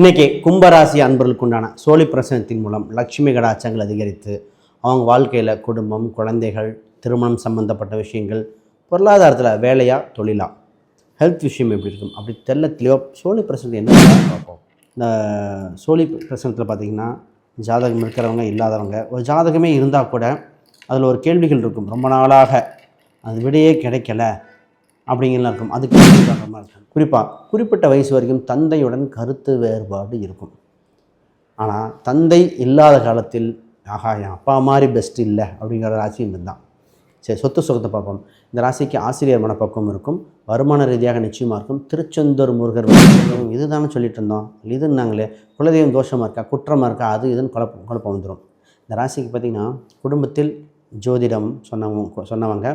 இன்றைக்கி கும்பராசி அன்பர்களுக்கு உண்டான சோழி பிரசனத்தின் மூலம் லட்சுமி கடாச்சங்கள் அதிகரித்து அவங்க வாழ்க்கையில் குடும்பம் குழந்தைகள் திருமணம் சம்பந்தப்பட்ட விஷயங்கள் பொருளாதாரத்தில் வேலையாக தொழிலாக ஹெல்த் விஷயம் எப்படி இருக்கும் அப்படி தெல்ல தெளிவாக சோழி பிரசனத்தை என்ன பார்ப்போம். இந்த சோழி பிரசனத்தில் பார்த்திங்கன்னா ஜாதகம் இருக்கிறவங்க இல்லாதவங்க ஒரு ஜாதகமே இருந்தால் கூட அதில் ஒரு கேள்விகள் இருக்கும். ரொம்ப நாளாக அது விடையே கிடைக்கல. அப்படிங்கலாம் இருக்கும். அதுக்கு காரணமாக இருக்கும் குறிப்பாக குறிப்பிட்ட வயசு வரைக்கும் தந்தையுடன் கருத்து வேறுபாடு இருக்கும். ஆனால் தந்தை இல்லாத காலத்தில் ஆஹா என் அப்பா மாதிரி பெஸ்ட் இல்லை அப்படிங்கிற ராசி இருந்தான். சரி சொத்து சுகத்தை பார்ப்போம். இந்த ராசிக்கு ஆசிரியர் மனப்பக்கம் இருக்கும். வருமான ரீதியாக நிச்சயமாக இருக்கும். திருச்செந்தூர் முருகர் இது இதுதானே சொல்லிட்டு இருந்தோம். இதுன்னாங்களே குலதெய்வம் தோஷமாக இருக்கா குற்றமாக இருக்கா அது இதுன்னு குழப்பம் குழப்பம் வந்துடும் இந்த ராசிக்கு பார்த்திங்கன்னா குடும்பத்தில் ஜோதிடம் சொன்னவங்க சொன்னவங்க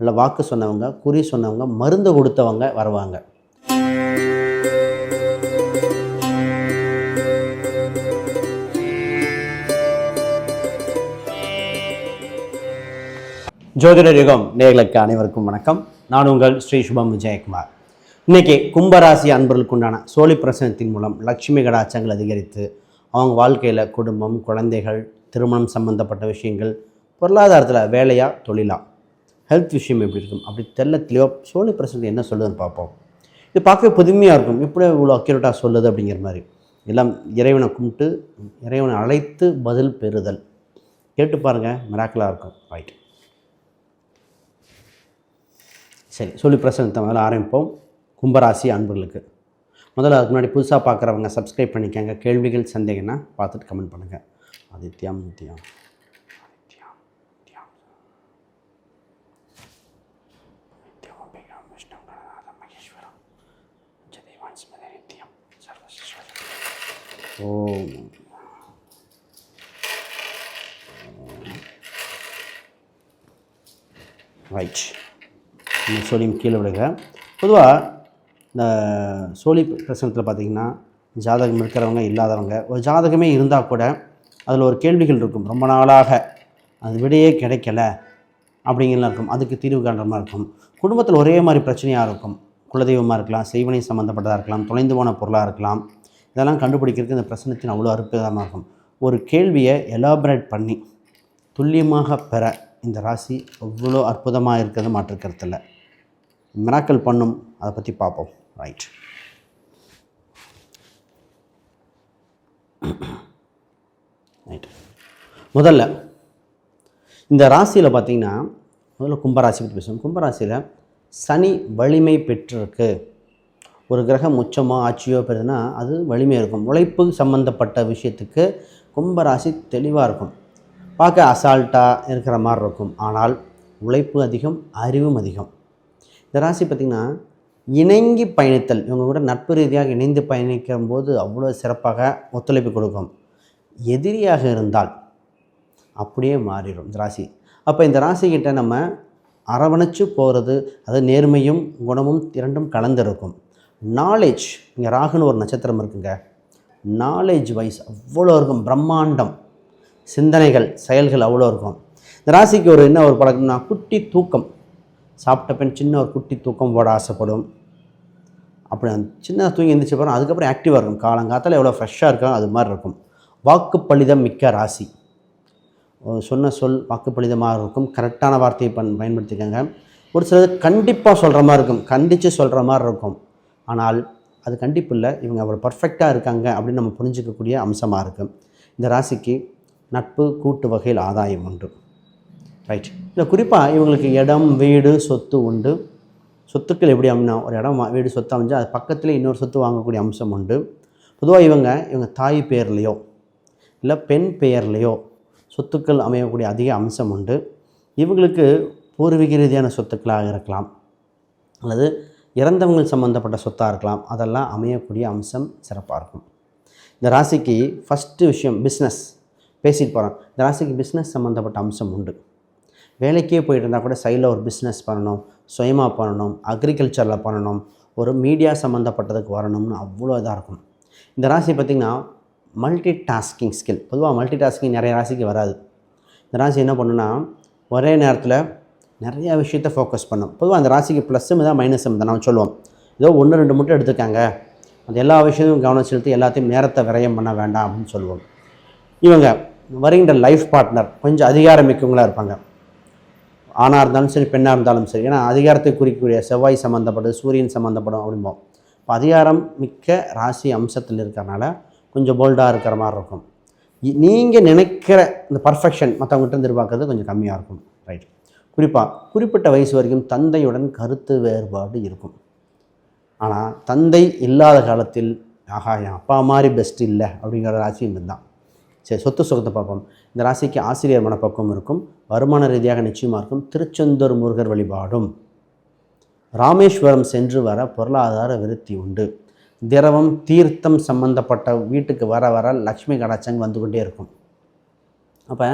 இல்லை வாக்கு சொன்னவங்க குறி சொன்னவங்க மருந்து கொடுத்தவங்க வருவாங்க. ஜோதிடர் யுகம் நேர்களுக்கு அனைவருக்கும் வணக்கம். நான் உங்கள் ஸ்ரீ சுபம் விஜயகுமார். இன்னைக்கு கும்பராசி அன்பர்களுக்கு உண்டான சோழி பிரசனத்தின் மூலம் லட்சுமி கடாச்சங்கள் அதிகரித்து அவங்க வாழ்க்கையில் குடும்பம் குழந்தைகள் திருமணம் சம்பந்தப்பட்ட விஷயங்கள் பொருளாதாரத்தில் வேலையாக தொழிலாக ஹெல்த் விஷயம் எப்படி இருக்கும்? அப்படி தெல்ல தெளிவாக சோழி பிரசனத்தை என்ன சொல்லுதுன்னு பார்ப்போம். இது பார்க்க புதுமையாக இருக்கும். எப்படி இவ்வளோ அக்யூரேட்டாக சொல்லுது அப்படிங்கிற மாதிரி. எல்லாம் இறைவனை கும்பிட்டு இறைவனை அழைத்து பதில் பெறுதல். கேட்டு பாருங்கள் மிராக்கலாக இருக்கும். ரைட் சரி சொல்லி பிரசனத்தை முதல்ல ஆரம்பிப்போம். கும்பராசி அன்பர்களுக்கு. முதல்ல அதுக்கு முன்னாடி புதுசாக பார்க்குறவங்க சப்ஸ்கிரைப் பண்ணிக்கோங்க. கேள்விகள் சந்தேகம்னா பார்த்துட்டு கமெண்ட் பண்ணுங்கள் ஆதித்யம் முத்தியம் Oh. ஓம் ரைட் இந்த சோழியம் கீழே விடுங்க. பொதுவாக இந்த சோழி பிரசனத்தில் பார்த்தீங்கன்னா ஜாதகம் இருக்கிறவங்க இல்லாதவங்க ஒரு ஜாதகமே இருந்தால் கூட அதில் ஒரு கேள்விகள் இருக்கும். ரொம்ப நாளாக அது விடையே கிடைக்கல அப்படிங்கலாம் இருக்கும். அதுக்கு தீர்வு காண்றமாக இருக்கும். குடும்பத்தில் ஒரே மாதிரி பிரச்சனையாக இருக்கும். குலதெய்வமாக இருக்கலாம் செய்வனை சம்மந்தப்பட்டதாக இருக்கலாம் தொலைந்து போன பொருளாக இருக்கலாம். இதெல்லாம் கண்டுபிடிக்கிறதுக்கு இந்த பிரச்சனத்தின் அவ்வளோ அற்புதமாக இருக்கும் ஒரு கேள்வியை எலாபரேட் பண்ணி துல்லியமாக பெற இந்த ராசி எவ்வளோ அற்புதமாக இருக்கிறது மாற்றுக்கிறதில்ல மிராக்கல் பண்ணும் அதை பற்றி பார்ப்போம். ரைட் ரைட் முதல்ல இந்த ராசியில் பார்த்தீங்கன்னா முதல்ல கும்பராசி பற்றி பேசுவோம். கும்பராசியில் சனி வலிமை பெற்றிருக்கு. ஒரு கிரகம் உச்சமோ ஆட்சியோ பெறுதுன்னா அது வலிமையாக இருக்கும். உழைப்பு சம்மந்தப்பட்ட விஷயத்துக்கு கும்பராசி தெளிவாக இருக்கும். பார்க்க அசால்ட்டாக இருக்கிற மாதிரி இருக்கும். ஆனால் உழைப்பு அதிகம் அறிவும் அதிகம். இந்த ராசி பார்த்திங்கன்னா இணங்கி பயணித்தல். இவங்க கூட நட்பு ரீதியாக இணைந்து பயணிக்கும் போது அவ்வளோ சிறப்பாக ஒத்துழைப்பு கொடுக்கும். எதிரியாக இருந்தால் அப்படியே மாறிடும் இந்த ராசி. அப்போ இந்த ராசிக்கிட்ட நம்ம அரவணைச்சு போகிறது அது நேர்மையும் குணமும் இரண்டும் கலந்திருக்கும். நாலேஜ் இங்கே ராகுன்னு ஒரு நட்சத்திரம் இருக்குங்க. நாலேஜ் வைஸ் அவ்வளோ இருக்கும். பிரம்மாண்டம். சிந்தனைகள் செயல்கள் அவ்வளோ இருக்கும். இந்த ராசிக்கு ஒரு என்ன ஒரு பழக்கம்னா குட்டி தூக்கம். சாப்பிட்ட பின் சின்ன ஒரு குட்டி தூக்கம் போட ஆசைப்படும். அப்படி அந்த சின்ன தூங்கி எந்திரிச்ச பிறகு அதுக்கப்புறம் ஆக்டிவாக இருக்கும். காலங்காத்தால் எவ்வளோ ஃப்ரெஷ்ஷாக இருக்கும் அது மாதிரி இருக்கும். வாக்குப்பளிதம் மிக்க ராசி. சொன்ன சொல் வாக்குப்பளிதமாக இருக்கும். கரெக்டான வார்த்தையை பண் பயன்படுத்திக்கோங்க. ஒரு சிலது கண்டிப்பாக சொல்கிற மாதிரி இருக்கும். கண்டித்து சொல்கிற மாதிரி இருக்கும். ஆனால் அது கண்டிப்பு இல்லை இவங்க அவ்வளோ பர்ஃபெக்டாக இருக்காங்க அப்படின்னு நம்ம புரிஞ்சிக்கக்கூடிய அம்சமாக இருக்கும் இந்த ராசிக்கு நட்பு கூட்டு வகையில் ஆதாயம் உண்டு. ரைட் இல்லை குறிப்பாக இவங்களுக்கு இடம் வீடு சொத்து உண்டு. சொத்துக்கள் எப்படி அமைனா ஒரு இடம் வீடு சொத்து அமைஞ்சால் அது பக்கத்தில் இன்னொரு சொத்து வாங்கக்கூடிய அம்சம் உண்டு. பொதுவாக இவங்க இவங்க தாய் பெயர்லேயோ இல்லை பெண் பெயர்லேயோ சொத்துக்கள் அமையக்கூடிய அதிக அம்சம் உண்டு. இவங்களுக்கு பூர்வீக ரீதியான சொத்துக்களாக இருக்கலாம். அல்லது இறந்தவங்கள் சம்மந்தப்பட்ட சொத்தாக இருக்கலாம். அதெல்லாம் அமையக்கூடிய அம்சம் சிறப்பாக இருக்கும். இந்த ராசிக்கு ஃபஸ்ட்டு விஷயம் பிஸ்னஸ் பேசிட்டு போகிறோம் இந்த ராசிக்கு பிஸ்னஸ் சம்மந்தப்பட்ட அம்சம் உண்டு. வேலைக்கே போயிட்டு இருந்தால் கூட சைடில் ஒரு பிஸ்னஸ் பண்ணணும். சுயமாக பண்ணணும். அக்ரிகல்ச்சரில் பண்ணணும். ஒரு மீடியா சம்மந்தப்பட்டதுக்கு வரணும்னு அவ்வளோ இதாக இருக்கும். இந்த ராசி பார்த்திங்கன்னா மல்டி டாஸ்கிங் ஸ்கில் பொதுவாக மல்டி டாஸ்கிங் நிறைய ராசிக்கு வராது. இந்த ராசி என்ன பண்ணுன்னா ஒரே நேரத்தில் நிறையா விஷயத்தை ஃபோக்கஸ் பண்ணும். பொதுவாக அந்த ராசிக்கு ப்ளஸ்ஸும் தான் மைனஸும் தான். நம்ம சொல்லுவோம். ஏதோ ஒன்று ரெண்டு மட்டும் எடுத்துக்காங்க அந்த எல்லா விஷயத்தையும் கவனம் செலுத்தி எல்லாத்தையும் நேரத்தை விரயம் பண்ண வேண்டாம் அப்படின்னு சொல்லுவோம். இவங்க வருகின்ற லைஃப் பார்ட்னர் கொஞ்சம் அதிகாரமிக்கவங்களாக இருப்பாங்க. ஆணாக இருந்தாலும் சரி பெண்ணாக இருந்தாலும் சரி. ஏன்னா அதிகாரத்தை குறிக்கக்கூடிய செவ்வாய் சம்மந்தப்படும் சூரியன் சம்மந்தப்படும் அப்படிம்போம். இப்போ அதிகாரம் மிக்க ராசி அம்சத்தில் இருக்கிறனால கொஞ்சம் போல்டாக இருக்கிற மாதிரி இருக்கும். நீங்கள் நினைக்கிற இந்த பர்ஃபெக்ஷன் மற்றவங்ககிட்ட எதிர்பார்க்கறது கொஞ்சம் கம்மியாக இருக்கும். ரைட் குறிப்பாக குறிப்பிட்ட வயசு வரைக்கும் தந்தையுடன் கருத்து வேறுபாடு இருக்கும். ஆனால் தந்தை இல்லாத காலத்தில் ஆஹா என் அப்பா மாதிரி பெஸ்ட் இல்லை அப்படிங்கிற ராசி இருந்தான் சரி சொத்து சுகத்தை பார்ப்போம். இந்த ராசிக்கு ஆசிரியர் மனப்பக்கம் இருக்கும். வருமான ரீதியாக நிச்சயமாக இருக்கும். திருச்செந்தூர் முருகர் வழிபாடும். ராமேஸ்வரம் சென்று வர பொருளாதார விருத்தி உண்டு. திரவம் தீர்த்தம் சம்பந்தப்பட்ட வீட்டுக்கு வர வர லக்ஷ்மி கடாச்சங் வந்து கொண்டே இருக்கும். அப்போ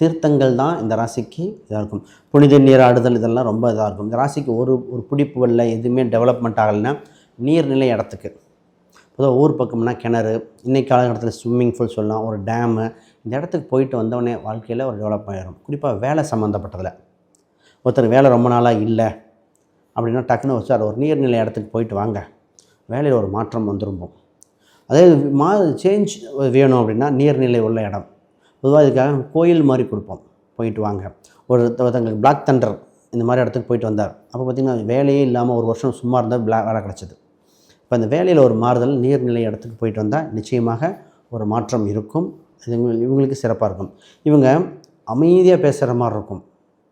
தீர்த்தங்கள் தான் இந்த ராசிக்கு இதாக இருக்கும். புனித நீராடுதல் இதெல்லாம் ரொம்ப இதாக இருக்கும். இந்த ராசிக்கு ஒரு ஒரு பிடிப்பு இல்லை எதுவுமே டெவலப்மெண்ட் ஆகலைன்னா நீர்நிலை இடத்துக்கு. பொதுவாக ஊர் பக்கம்னா கிணறு இன்றைக்கு காலகட்டத்தில் ஸ்விம்மிங் பூல் சொல்லலாம் ஒரு டேமு இந்த இடத்துக்கு போயிட்டு வந்தவொடனே வாழ்க்கையில் ஒரு டெவலப் ஆகிடும் குறிப்பாக வேலை சம்மந்தப்பட்டதில் ஒருத்தர் வேலை ரொம்ப நாளாக இல்லை அப்படின்னா டக்குன்னு சார் ஒரு நீர்நிலை இடத்துக்கு போயிட்டு வாங்க. வேலையில் ஒரு மாற்றம் வந்துரும்போம் அதே மா சேஞ்ச் வேணும் அப்படின்னா நீர்நிலை உள்ள இடம். பொதுவாக இதுக்காக கோயில் மாதிரி கொடுப்போம். போயிட்டு வாங்க. ஒரு ஒருத்தங்களுக்கு பிளாக் தண்டர் இந்த மாதிரி இடத்துக்கு போயிட்டு வந்தார். அப்போ பார்த்திங்கன்னா வேலையே இல்லாமல் ஒரு வருஷம் சும்மா இருந்தால் பிளாக் வேலை கிடச்சிது. இப்போ அந்த வேலையில் ஒரு மாறுதல் நீர்நிலை இடத்துக்கு போயிட்டு வந்தால் நிச்சயமாக ஒரு மாற்றம் இருக்கும். இது இவங்களுக்கு சிறப்பாக இருக்கும். இவங்க அமைதியாக பேசுகிற மாதிரி இருக்கும்.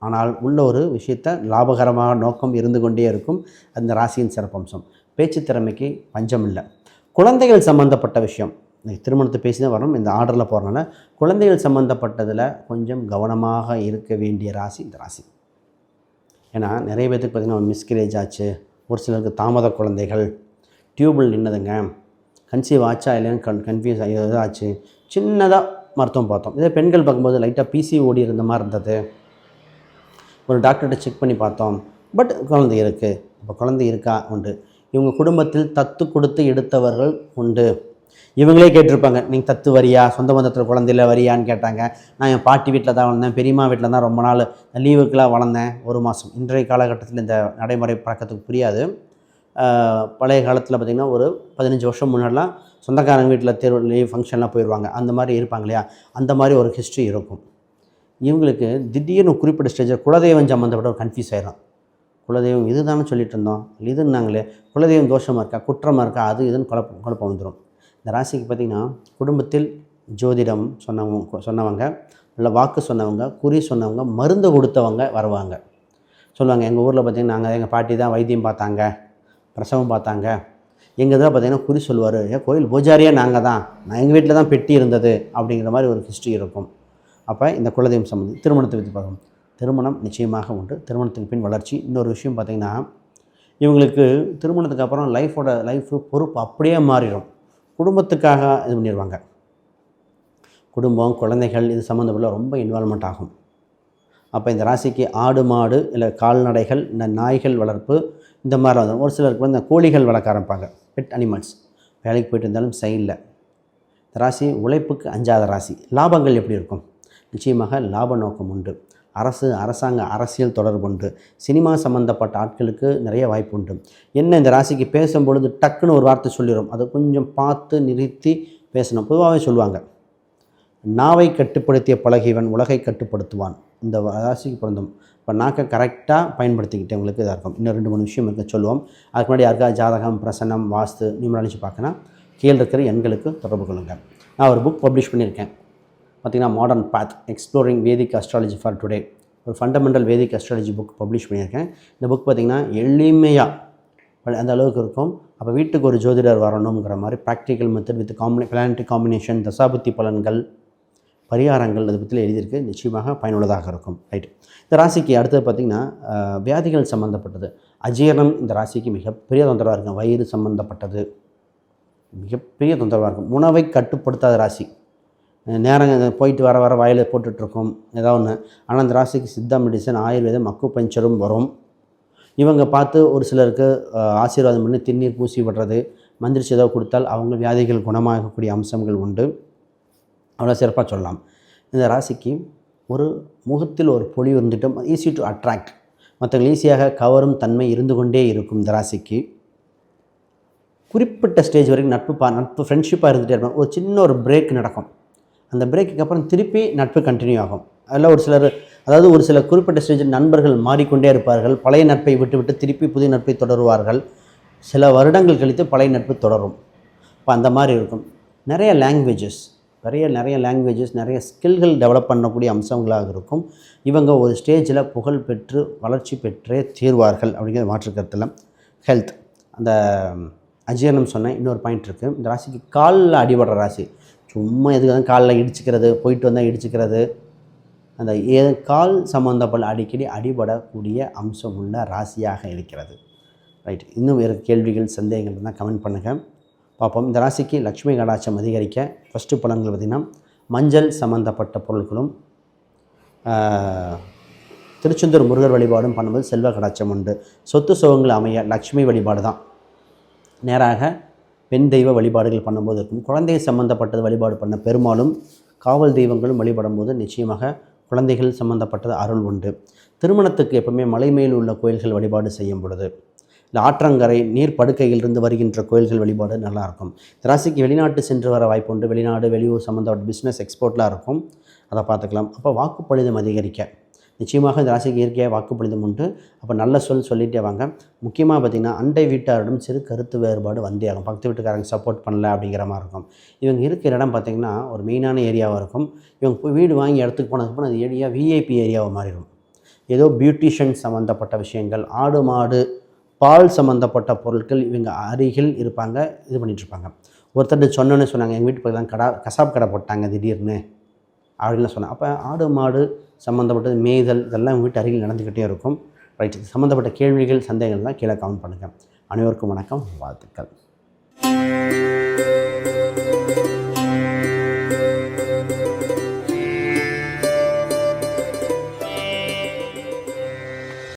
ஆனால் உள்ள ஒரு விஷயத்தை லாபகரமாக நோக்கம் இருந்து கொண்டே இருக்கும். அந்த ராசியின் சிறப்பம்சம். பேச்சு திறமைக்கு பஞ்சம் இல்லை. குழந்தைகள் சம்மந்தப்பட்ட விஷயம். திருமணத்தை பேசி தான் வரணும். இந்த ஆர்டரில் போகிறனால குழந்தைகள் சம்மந்தப்பட்டதில் கொஞ்சம் கவனமாக இருக்க வேண்டிய ராசி இந்த ராசி. ஏன்னா நிறைய பேத்துக்கு பார்த்திங்கன்னா மிஸ்கரேஜ் ஆச்சு. ஒரு சிலருக்கு தாமத குழந்தைகள். டியூபில் நின்னதுங்க. கன்சீவ் ஆச்சா இல்லைன்னு கன் கன்ஃபியூஸ் ஆகி ஆச்சு சின்னதாக மருத்துவம் பார்த்தோம். இதே பெண்கள் பார்க்கும்போது லைட்டாக பிசி ஓடி இருந்த மாதிரி இருந்தது. ஒரு டாக்டர்கிட்ட செக் பண்ணி பார்த்தோம். பட் குழந்தை இருக்குது இப்போ குழந்தை இருக்கா? உண்டு. இவங்க குடும்பத்தில் தத்து கொடுத்து எடுத்தவர்கள் உண்டு. இவங்களே கேட்டிருப்பாங்க நீங்கள் தத்து வரியா? சொந்த பந்தத்தில் குழந்தையில வரியான்னு கேட்டாங்க. நான் என் பாட்டி வீட்டில் தான் வளர்ந்தேன் பெரியம்மா வீட்டில் தான் ரொம்ப நாள் லீவுக்கெலாம் வளர்ந்தேன் ஒரு மாதம் இன்றைய காலகட்டத்தில் இந்த நடைமுறை பழக்கத்துக்கு புரியாது. பழைய காலத்தில் பார்த்திங்கன்னா ஒரு பதினஞ்சு வருஷம் முன்னாடிலாம் சொந்தக்காரங்க வீட்டில் தேர்வு லீவ் ஃபங்க்ஷன்லாம் போயிடுவாங்க அந்த மாதிரி இருப்பாங்க இல்லையா? அந்த மாதிரி ஒரு ஹிஸ்ட்ரி இருக்கும். இவங்களுக்கு திடீர்னு குறிப்பிட்ட ஸ்டேஜில் குலதெய்வம் சம்மந்தப்பட்ட ஒரு கன்ஃபியூஸ் ஆயிடும் குலதெய்வம் இது தானே சொல்லிட்டு இருந்தோம்? இதுன்னாங்களே குலதெய்வம் தோஷமாக இருக்கா? குற்றமாக இருக்கா? அது இதுன்னு குழப்பம் குழப்பம் வந்துடும் இந்த ராசிக்கு பார்த்திங்கன்னா குடும்பத்தில் ஜோதிடம் சொன்னவங்க சொன்னவங்க இல்லை வாக்கு சொன்னவங்க குறி சொன்னவங்க மருந்து கொடுத்தவங்க வருவாங்க. சொல்லுவாங்க எங்கள் ஊரில் பார்த்திங்கன்னா நாங்கள் எங்கள் பாட்டி தான் வைத்தியம் பார்த்தாங்க பிரசவம் பார்த்தாங்க. எங்கள் இதில் பார்த்திங்கன்னா குறி சொல்லுவார் ஏன் கோயில் பூஜாரியாக நாங்கள் தான். நான் எங்கள் வீட்டில் தான் பெட்டி இருந்தது அப்படிங்கிற மாதிரி ஒரு ஹிஸ்ட்ரி இருக்கும். அப்போ இந்த குலதெய்வம் சம்மந்தம் திருமணத்தை பற்றி பார்க்கணும் திருமணம் நிச்சயமாக உண்டு. திருமணத்துக்கு பின் வளர்ச்சி. இன்னொரு விஷயம் பார்த்திங்கன்னா இவங்களுக்கு திருமணத்துக்கு அப்புறம் லைஃபோட லைஃப் பொறுப்பு அப்படியே மாறிடும். குடும்பத்துக்காக இது பண்ணிடுவாங்க குடும்பம் குழந்தைகள் இது சம்மந்தப்பட்ட ரொம்ப இன்வால்மெண்ட் ஆகும். அப்போ இந்த ராசிக்கு ஆடு மாடு இல்லை கால்நடைகள் இந்த நாய்கள் வளர்ப்பு இந்த மாதிரி வந்து ஒரு சிலருக்கு வந்து இந்த கோழிகள் வளர்க்க ஆரம்பிப்பாங்க. பெட் அனிமல்ஸ் வேலைக்கு போயிட்டு இருந்தாலும் சைடில் இந்த ராசி உழைப்புக்கு அஞ்சாத ராசி. லாபங்கள் எப்படி இருக்கும்? நிச்சயமாக லாப நோக்கம் உண்டு. அரசு அரசாங்க அரசியல் தொடர்பு உண்டு. சினிமா சம்மந்தப்பட்ட ஆட்களுக்கு நிறைய வாய்ப்பு உண்டு. என்ன இந்த ராசிக்கு பேசும் பொழுது டக்குன்னு ஒரு வார்த்தை சொல்லிடும் அதை கொஞ்சம் பார்த்து நிறுத்தி பேசணும். பொதுவாகவே சொல்லுவாங்க நாவை கட்டுப்படுத்திய பழகியவன் உலகை கட்டுப்படுத்துவான். இந்த ராசிக்கு பிறந்தோம் இப்போ நாக்கை கரெக்டாக பயன்படுத்திக்கிட்டவங்களுக்கு இதாக இருக்கும். இன்னும் ரெண்டு மூணு விஷயம் இருக்க சொல்லுவோம். அதுக்கு முன்னாடி யாருக்கா ஜாதகம் பிரசன்னம் வாஸ்து நியூமராலஜி பார்க்கணும். கீழே இருக்கிற எண்களுக்கு தொடர்பு கொள்ளுங்கள் நான் ஒரு புக் பப்ளிஷ் பண்ணியிருக்கேன். பார்த்திங்கன்னா modern path exploring Vedic astrology for today ஒரு fundamental Vedic astrology book publish பண்ணியிருக்கேன். இந்த புக் பார்த்திங்கன்னா எளிமையாக அந்த அளவுக்கு இருக்கும். அப்போ வீட்டுக்கு ஒரு ஜோதிடர் வரணுங்கிற மாதிரி practical method with combine planetary combination தசாபுத்தி பலன்கள் பரிகாரங்கள் அதை பற்றி எழுதியிருக்கு. நிச்சயமாக பயனுள்ளதாக இருக்கும். ரைட் இந்த ராசிக்கு அடுத்தது பார்த்திங்கன்னா வியாதிகள் சம்மந்தப்பட்டது அஜீரணம் இந்த ராசிக்கு மிகப்பெரிய தொந்தரவாக இருக்கும். வயிறு சம்மந்தப்பட்டது மிகப்பெரிய தொந்தரவாக இருக்கும். உணவை கட்டுப்படுத்தாத ராசி. நேரம் போயிட்டு வர வர வாயில் போட்டுட்ருக்கோம் ஏதோ ஒன்று ஆனால் அந்த ராசிக்கு சித்தா மெடிசன் ஆயுர்வேதம் மக்கு பஞ்சரும் வரும். இவங்க பார்த்து ஒரு சிலருக்கு ஆசீர்வாதம் பண்ணி திருநீர் பூசி விடுறது மந்திரிச்சு ஏதோ கொடுத்தால் அவங்க வியாதிகள் குணமாகக்கூடிய அம்சங்கள் உண்டு. அவ்வளோ சிறப்பாக சொல்லலாம். இந்த ராசிக்கு ஒரு முகத்தில் ஒரு பொலி இருந்துட்டும் ஈஸி டு அட்ராக்ட் மற்றவங்க ஈஸியாக கவரும் தன்மை இருந்து கொண்டே இருக்கும் இந்த ராசிக்கு. குறிப்பிட்ட ஸ்டேஜ் வரைக்கும் நட்பு பா நட்பு ஃப்ரெண்ட்ஷிப்பாக இருந்துகிட்டே இருப்பாங்க. ஒரு சின்ன ஒரு பிரேக் நடக்கும். அந்த பிரேக்குக்கு அப்புறம் திருப்பி நட்பு கண்டினியூ ஆகும். அதில் ஒரு சிலர் அதாவது ஒரு சில குறிப்பிட்ட ஸ்டேஜில் நண்பர்கள் மாறிக்கொண்டே இருப்பார்கள். பழைய நட்பை விட்டுவிட்டு திருப்பி புதிய நட்பை தொடருவார்கள். சில வருடங்கள் கழித்து பழைய நட்பு தொடரும். இப்போ அந்த மாதிரி இருக்கும். நிறைய லாங்குவேஜஸ் நிறைய நிறைய லாங்குவேஜஸ் நிறைய ஸ்கில்கள் டெவலப் பண்ணக்கூடிய அம்சங்களாக இருக்கும். இவங்க ஒரு ஸ்டேஜில் புகழ் பெற்று வளர்ச்சி பெற்றே தீர்வார்கள் அப்படிங்கிற மாற்றுக்கருத்தில். ஹெல்த் அந்த அஜீரணம் சொன்னேன் இன்னொரு பாயிண்ட் இருக்குது இந்த ராசிக்கு காலில் அடிபடுற ராசி. சும்மா எதுக்கு காலில் இடிச்சுக்கிறது போயிட்டு வந்தால் இடிச்சுக்கிறது. அந்த ஏ கால் சம்மந்தப்பட்ட அடிக்கடி அடிபடக்கூடிய அம்சம் உள்ள ராசியாக இருக்கிறது. ரைட் இன்னும் வேறு கேள்விகள் சந்தேகங்கள் இருந்தால் கமெண்ட் பண்ணுங்கள் பார்ப்போம். இந்த ராசிக்கு லக்ஷ்மி கடாட்சம் அதிகரிக்க ஃபஸ்ட்டு பலன்கள் பார்த்திங்கன்னா மஞ்சள் சம்மந்தப்பட்ட பொருட்களும் திருச்செந்தூர் முருகர் வழிபாடும் பண்ணும்போது செல்வ கடாட்சம் உண்டு. சொத்து சுகங்கள் அமைய லக்ஷ்மி வழிபாடு தான் நேராக பெண் தெய்வ வழிபாடுகள் பண்ணும்போது இருக்கும். குழந்தை சம்பந்தப்பட்டது வழிபாடு பண்ண பெருமாளும் காவல் தெய்வங்களும் வழிபடும்போது நிச்சயமாக குழந்தைகள் சம்பந்தப்பட்டது அருள் உண்டு. திருமணத்துக்கு எப்பவுமே மலை மேல் உள்ள கோயில்கள் வழிபாடு செய்யும் பொழுது இல்லை ஆற்றங்கரை நீர் படுக்கையிலிருந்து வருகின்ற கோயில்கள் வழிபாடு நல்லாயிருக்கும். திராசிக்கு ராசிக்கு வெளிநாட்டு சென்று வர வாய்ப்பு உண்டு. வெளிநாடு வெளியூர் சம்மந்தப்பட்ட பிஸ்னஸ் எக்ஸ்போர்ட்லாம் இருக்கும். அதை பார்த்துக்கலாம். அப்போ வாக்குப்பளிதம் அதிகரிக்க நிச்சயமாக இந்த ராசிக்கு இயற்கையாக வாக்குப்பொழுதும் உண்டு. அப்போ நல்ல சொல் சொல்லிட்டே வாங்க. முக்கியமாக பார்த்திங்கன்னா அண்டை வீட்டாரிடம் சிறு கருத்து வேறுபாடு வந்தே ஆகும். பக்கத்து வீட்டுக்காரங்க சப்போர்ட் பண்ணல அப்படிங்கிற மாதிரி இருக்கும். இவங்க இருக்கிற இடம் பார்த்திங்கன்னா ஒரு மெயினான ஏரியாவாக இருக்கும். இவங்க வீடு வாங்கி இடத்துக்கு போனதுக்கப்புறம் அது ஏரியா விஐபி ஏரியாவாக மாறிடும். ஏதோ பியூட்டிஷியன் சம்மந்தப்பட்ட விஷயங்கள் ஆடு மாடு பால் சம்மந்தப்பட்ட பொருட்கள் இவங்க அருகில் இருப்பாங்க இது பண்ணிகிட்ருப்பாங்க இருப்பாங்க. ஒருத்தர் சொன்னோன்னு சொன்னாங்க எங்கள் வீட்டு பக்கத்தில் கடா கசாப் கடை போட்டாங்க திடீர்னு. அப்படின்னு சொன்னேன் அப்போ ஆடு மாடு சம்மந்தப்பட்டது மேய்தல் இதெல்லாம் உங்கள் வீட்டு அருகில் நடந்துக்கிட்டே இருக்கும். ரைட் சம்மந்தப்பட்ட கேள்விகள் சந்தேகங்கள்லாம் கீழே கமெண்ட் பண்ணுங்கள் அனைவருக்கும் வணக்கம். வாழ்த்துக்கள்.